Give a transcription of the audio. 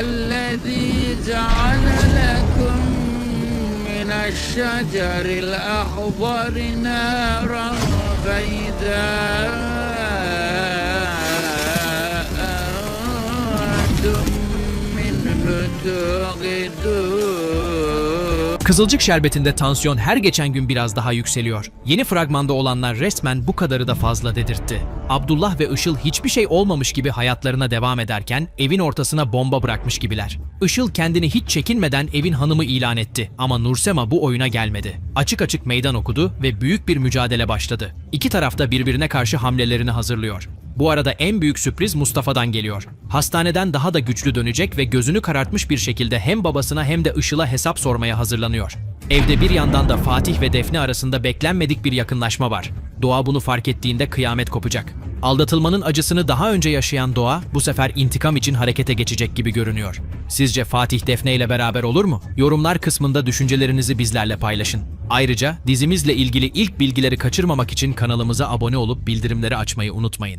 الذي جعل لكم من الشجر الأخضر نارا فإذا أنتم منه توقدون Kızılcık şerbetinde tansiyon her geçen gün biraz daha yükseliyor. Yeni fragmanda olanlar resmen bu kadarı da fazla dedirtti. Abdullah ve Işıl hiçbir şey olmamış gibi hayatlarına devam ederken evin ortasına bomba bırakmış gibiler. Işıl kendini hiç çekinmeden evin hanımı ilan etti ama Nursema bu oyuna gelmedi. Açık açık meydan okudu ve büyük bir mücadele başladı. İki taraf da birbirine karşı hamlelerini hazırlıyor. Bu arada en büyük sürpriz Mustafa'dan geliyor. Hastaneden daha da güçlü dönecek ve gözünü karartmış bir şekilde hem babasına hem de Işıl'a hesap sormaya hazırlanıyor. Evde bir yandan da Fatih ve Defne arasında beklenmedik bir yakınlaşma var. Doğa bunu fark ettiğinde kıyamet kopacak. Aldatılmanın acısını daha önce yaşayan Doğa bu sefer intikam için harekete geçecek gibi görünüyor. Sizce Fatih Defne ile beraber olur mu? Yorumlar kısmında düşüncelerinizi bizlerle paylaşın. Ayrıca dizimizle ilgili ilk bilgileri kaçırmamak için kanalımıza abone olup bildirimleri açmayı unutmayın.